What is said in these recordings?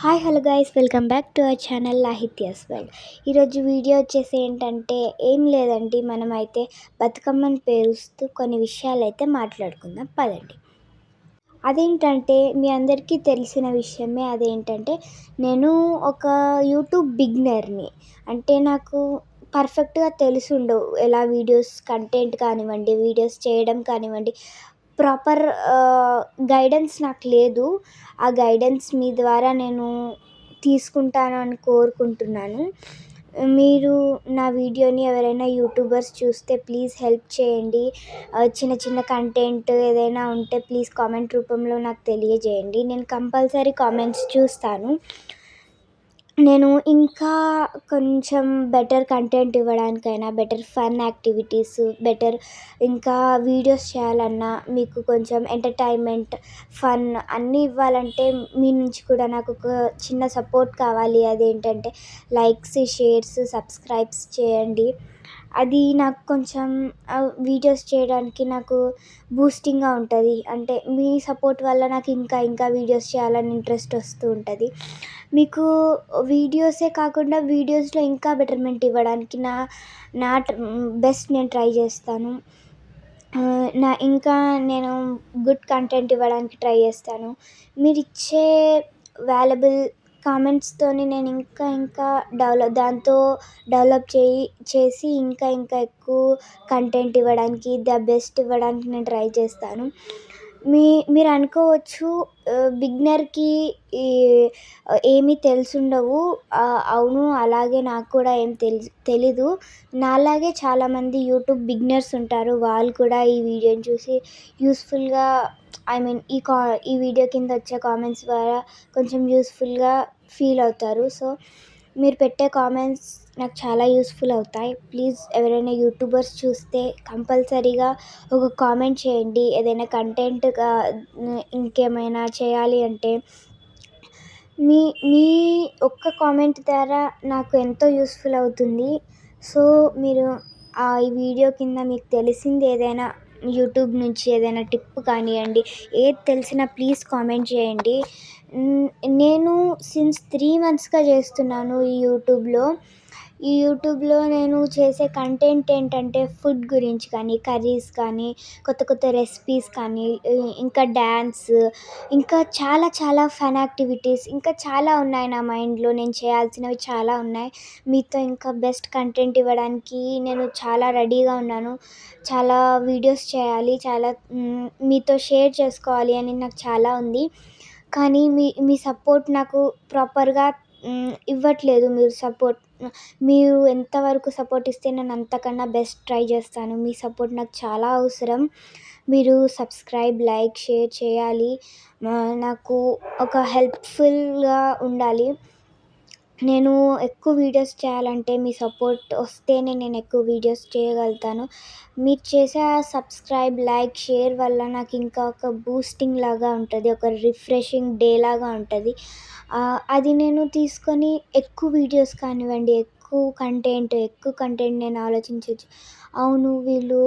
Hi hello guys welcome back to our channel Lahithya's world ఈరోజు video వచ్చేసి ఏంటంటే ఏం లేదండి మనమైతే బతుకమ్మని పేరుస్తూ కొన్ని విషయాలు అయితే మాట్లాడుకుందాం పదండి. అదేంటంటే మీ అందరికీ తెలిసిన విషయమే అదేంటంటే నేను ఒక యూట్యూబ్ బిగ్నర్ని అంటే నాకు పర్ఫెక్ట్గా తెలిసి ఉండవు ఎలా వీడియోస్ కంటెంట్ కానివ్వండి వీడియోస్ చేయడం కానివ్వండి ప్రాపర్ గైడెన్స్ నాకు లేదు. ఆ గైడెన్స్ మీ ద్వారా నేను తీసుకుంటాను అని కోరుకుంటున్నాను. మీరు నా వీడియోని ఎవరైనా యూట్యూబర్స్ చూస్తే ప్లీజ్ హెల్ప్ చేయండి. చిన్న చిన్న కంటెంట్ ఏదైనా ఉంటే ప్లీజ్ కామెంట్ రూపంలో నాకు తెలియజేయండి. నేను కంపల్సరీ కామెంట్స్ చూస్తాను. నేను ఇంకా కొంచెం బెటర్ కంటెంట్ ఇవ్వడానికైనా బెటర్ ఫన్ యాక్టివిటీస్ బెటర్ ఇంకా వీడియోస్ చేయాలన్నా మీకు కొంచెం ఎంటర్టైన్మెంట్ ఫన్ అన్నీ ఇవ్వాలంటే మీ నుంచి కూడా నాకు ఒక చిన్న సపోర్ట్ కావాలి. అదేంటంటే లైక్స్ షేర్స్ సబ్స్క్రైబ్స్ చేయండి. అది నాకు కొంచెం వీడియోస్ చేయడానికి నాకు బూస్టింగ్గా ఉంటుంది. అంటే మీ సపోర్ట్ వల్ల నాకు ఇంకా ఇంకా వీడియోస్ చేయాలని ఇంట్రెస్ట్ వస్తూ ఉంటుంది. మీకు వీడియోసే కాకుండా వీడియోస్లో ఇంకా బెటర్మెంట్ ఇవ్వడానికి నా నా బెస్ట్ నేను ట్రై చేస్తాను. నా ఇంకా నేను గుడ్ కంటెంట్ ఇవ్వడానికి ట్రై చేస్తాను. మీరు ఇచ్చే వాల్యుబుల్ కామెంట్స్తోని నేను ఇంకా ఇంకా డెవలప్ దాంతో డెవలప్ చేయి చేసి ఇంకా ఇంకా ఎక్కువ కంటెంట్ ఇవ్వడానికి ద బెస్ట్ ఇవ్వడానికి నేను ట్రై చేస్తాను. మీ మీరు అనుకోవచ్చు బిగినర్కి ఈ ఏమీ తెలిసి ఉండవు అవును అలాగే నాకు కూడా ఏం తెలి తెలీదు. నాలాగే చాలామంది యూట్యూబ్ బిగినర్స్ ఉంటారు. వాళ్ళు కూడా ఈ వీడియోని చూసి యూస్ఫుల్గా ఐ మీన్ ఈ కా ఈ వీడియో కింద వచ్చే కామెంట్స్ ద్వారా కొంచెం యూస్ఫుల్గా ఫీల్ అవుతారు. సో మీరు పెట్టే కామెంట్స్ నాకు చాలా యూస్ఫుల్ అవుతాయి. ప్లీజ్ ఎవరైనా యూట్యూబర్స్ చూస్తే కంపల్సరీగా ఒక కామెంట్ చేయండి. ఏదైనా కంటెంట్గా ఇంకేమైనా చేయాలి అంటే మీ మీ ఒక్క కామెంట్ ద్వారా నాకు ఎంతో యూస్ఫుల్ అవుతుంది. సో మీరు ఈ వీడియో కింద మీకు తెలిసింది ఏదైనా యూట్యూబ్ నుంచి ఏదైనా టిప్ కానివ్వండి ఏది తెలిసినా ప్లీజ్ కామెంట్ చేయండి. నేను సిన్స్ త్రీ మంత్స్గా చేస్తున్నాను ఈ యూట్యూబ్లో. ఈ యూట్యూబ్లో నేను చేసే కంటెంట్ ఏంటంటే ఫుడ్ గురించి కానీ కర్రీస్ కానీ కొత్త కొత్త రెసిపీస్ కానీ ఇంకా డ్యాన్స్ ఇంకా చాలా చాలా ఫన్ యాక్టివిటీస్ ఇంకా చాలా ఉన్నాయి నా మైండ్లో నేను చేయాల్సినవి చాలా ఉన్నాయి. మీతో ఇంకా బెస్ట్ కంటెంట్ ఇవ్వడానికి నేను చాలా రెడీగా ఉన్నాను. చాలా వీడియోస్ చేయాలి చాలా మీతో షేర్ చేసుకోవాలి అని నాకు చాలా ఉంది. కానీ మీ మీ సపోర్ట్ నాకు ప్రాపర్గా ఇవ్వట్లేదు మీరు సపోర్ట్ మీరు ఎంతవరకు సపోర్ట్ ఇస్తే నేను అంతకన్నా బెస్ట్ ట్రై చేస్తాను. మీ సపోర్ట్ నాకు చాలా అవసరం. మీరు సబ్స్క్రైబ్ లైక్ షేర్ చేయాలి. నాకు ఒక హెల్ప్ఫుల్గా ఉండాలి. నేను ఎక్కువ వీడియోస్ చేయాలంటే మీ సపోర్ట్ వస్తేనే నేను ఎక్కువ వీడియోస్ చేయగలుగుతాను. మీరు చేసే ఆ సబ్స్క్రైబ్ లైక్ షేర్ వల్ల నాకు ఇంకా ఒక బూస్టింగ్ లాగా ఉంటుంది ఒక రిఫ్రెషింగ్ డే లాగా ఉంటుంది. అది నేను తీసుకొని ఎక్కువ వీడియోస్ కానివ్వండి ఎక్కువ కంటెంట్ ఎక్కువ కంటెంట్ నేను ఆలోచించవచ్చు అవును వీళ్ళు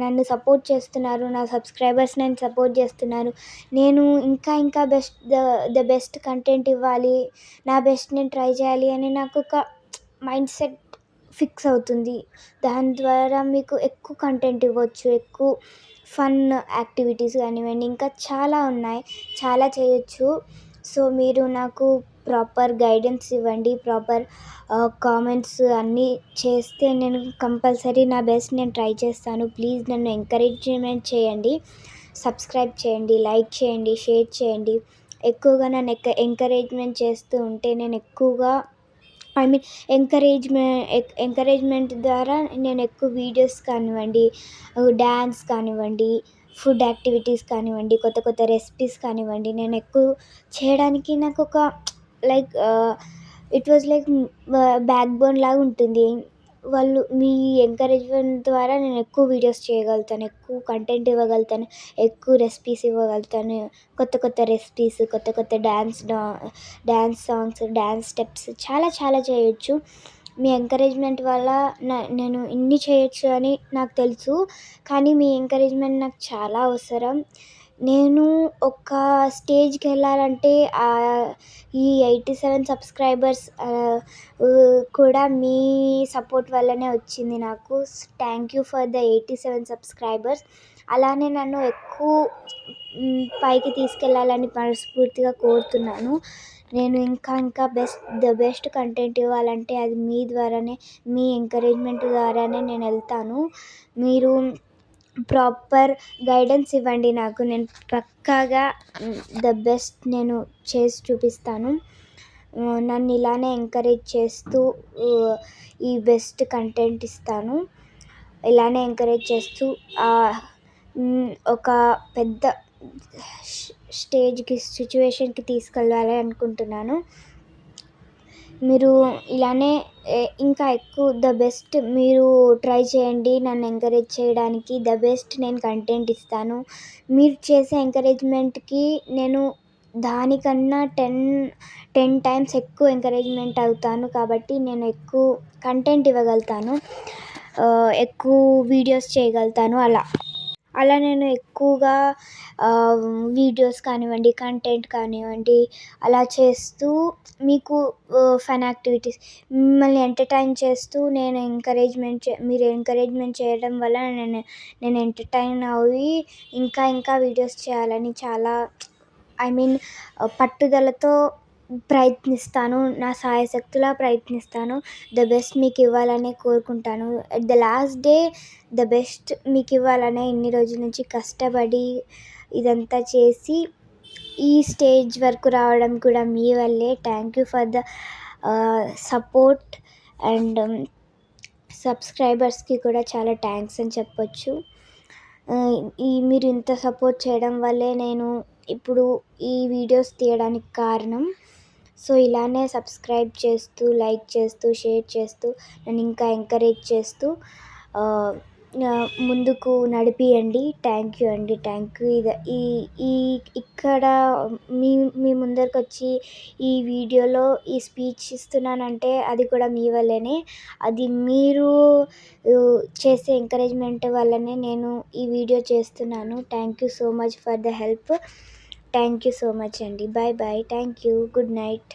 నన్ను సపోర్ట్ చేస్తున్నారు నా సబ్స్క్రైబర్స్ నన్ను సపోర్ట్ చేస్తున్నారు. నేను ఇంకా ఇంకా best the the best content ఇవ్వాలి నా బెస్ట్ నేను ట్రై చేయాలి అని నాకు ఒక మైండ్ సెట్ ఫిక్స్ అవుతుంది. దాని ద్వారా మీకు ఎక్కువ కంటెంట్ ఇవ్వచ్చు ఎక్కువ ఫన్ యాక్టివిటీస్ కానివ్వండి ఇంకా చాలా ఉన్నాయి చాలా చేయొచ్చు. సో మీరు నాకు ప్రాపర్ గైడెన్స్ ఇవ్వండి ప్రాపర్ కామెంట్స్ uh, అన్నీ చేస్తే నేను కంపల్సరీ నా బెస్ట్ నేను ట్రై చేస్తాను. ప్లీజ్ నన్ను ఎంకరేజ్మెంట్ చేయండి సబ్స్క్రైబ్ చేయండి లైక్ చేయండి షేర్ చేయండి. ఎక్కువగా నన్ను ఎక్క ఎంకరేజ్మెంట్ చేస్తూ ఉంటే నేను ఎక్కువగా ఐ మీన్ ఎంకరేజ్మెంట్ ఎంకరేజ్మెంట్ ద్వారా నేను ఎక్కువ వీడియోస్ కానివ్వండి uh, డ్యాన్స్ కానివ్వండి ఫుడ్ యాక్టివిటీస్ కానివ్వండి కొత్త కొత్త రెసిపీస్ కానివ్వండి నేను ఎక్కువ చేయడానికి నాకు ఒక like it was like backbone లాగా ఉంటుంది. వాళ్ళు మీ ఎంకరేజ్మెంట్ ద్వారా నేను ఎక్కువ వీడియోస్ చేయగలుగుతాను ఎక్కువ కంటెంట్ ఇవ్వగలుగుతాను ఎక్కువ రెసిపీస్ ఇవ్వగలుగుతాను కొత్త కొత్త రెసిపీస్ కొత్త కొత్త dance dance songs dance steps చాలా చాలా చేయొచ్చు. మీ ఎంకరేజ్మెంట్ వల్ల నా నేను ఇన్ని చేయొచ్చు అని నాకు తెలుసు. కానీ మీ ఎంకరేజ్మెంట్ నాకు చాలా అవసరం. నేను ఒక స్టేజ్కి వెళ్ళాలంటే ఈ ఎయిటీ సెవెన్ సబ్స్క్రైబర్స్ కూడా మీ సపోర్ట్ వల్లనే వచ్చింది నాకు. Thank you for the eighty seven subscribers. అలానే నన్ను ఎక్కువ పైకి తీసుకెళ్ళాలని మనస్ఫూర్తిగా కోరుతున్నాను. నేను ఇంకా ఇంకా బెస్ట్ ద బెస్ట్ కంటెంట్ ఇవ్వాలంటే అది మీ ద్వారానే మీ ఎంకరేజ్మెంట్ ద్వారానే నేను వెళ్తాను. మీరు ప్రాపర్ గైడెన్స్ ఇవ్వండి నాకు. నేను పక్కాగా ద బెస్ట్ నేను చేసి చూపిస్తాను. నన్ను ఇలానే ఎంకరేజ్ చేస్తూ ఈ బెస్ట్ కంటెంట్ ఇస్తాను. ఇలానే ఎంకరేజ్ చేస్తూ ఒక పెద్ద స్టేజ్కి సిచ్యువేషన్కి తీసుకెళ్ళాలి అనుకుంటున్నాను. మీరు ఇలానే ఇంకా ఎక్కువ ద బెస్ట్ మీరు ట్రై చేయండి. నన్ను ఎంకరేజ్ చేయడానికి ద బెస్ట్ నేను కంటెంట్ ఇస్తాను. మీరు చేసే ఎంకరేజ్మెంట్కి నేను దానికన్నా టెన్ టెన్ టైమ్స్ ఎక్కువ ఎంకరేజ్మెంట్ అవుతాను. కాబట్టి నేను ఎక్కువ కంటెంట్ ఇవ్వగలుగుతాను. ఎక్కువ వీడియోస్ చేయగలుగుతాను. అలా. అలా నేను ఎక్కువగా వీడియోస్ కానివ్వండి కంటెంట్ కానివ్వండి అలా చేస్తూ మీకు ఫన్ యాక్టివిటీస్ మిమ్మల్ని ఎంటర్టైన్ చేస్తూ నేను ఎంకరేజ్మెంట్ మీరు ఎంకరేజ్మెంట్ చేయడం వల్ల నేను నేను ఎంటర్టైన్ అయ్యి ఇంకా ఇంకా వీడియోస్ చేయాలని చాలా ఐ మీన్ పట్టుదలతో ప్రయత్నిస్తాను నా శాయశక్తులా ప్రయత్నిస్తాను. ద బెస్ట్ మీకు ఇవ్వాలని కోరుకుంటాను. At the last day the best మీకు ఇవ్వాలనే ఇన్ని రోజుల నుంచి కష్టపడి ఇదంతా చేసి ఈ స్టేజ్ వరకు రావడం కూడా మీ వల్లే. Thank you for the support and సబ్స్క్రైబర్స్కి కూడా చాలా థ్యాంక్స్ అని చెప్పొచ్చు. Uh, ఈ మీరు ఇంత సపోర్ట్ చేయడం వల్లే నేను ఇప్పుడు ఈ వీడియోస్ తీయడానికి కారణం. సో ఇలానే సబ్స్క్రైబ్ చేస్తూ లైక్ చేస్తూ షేర్ చేస్తూ నన్ను ఇంకా ఎంకరేజ్ చేస్తూ ముందుకు నడిపియండి. థ్యాంక్ యూ అండి. థ్యాంక్ యూ ఇది ఈ ఈ ఇక్కడ మీ మీ ముందరికి వచ్చి ఈ వీడియోలో ఈ స్పీచ్ ఇస్తున్నానంటే అది కూడా మీ వల్లనే. అది మీరు చేసే ఎంకరేజ్మెంట్ వల్లనే నేను ఈ వీడియో చేస్తున్నాను. Thank you so much for the help thank you so much అండి bye bye thank you good night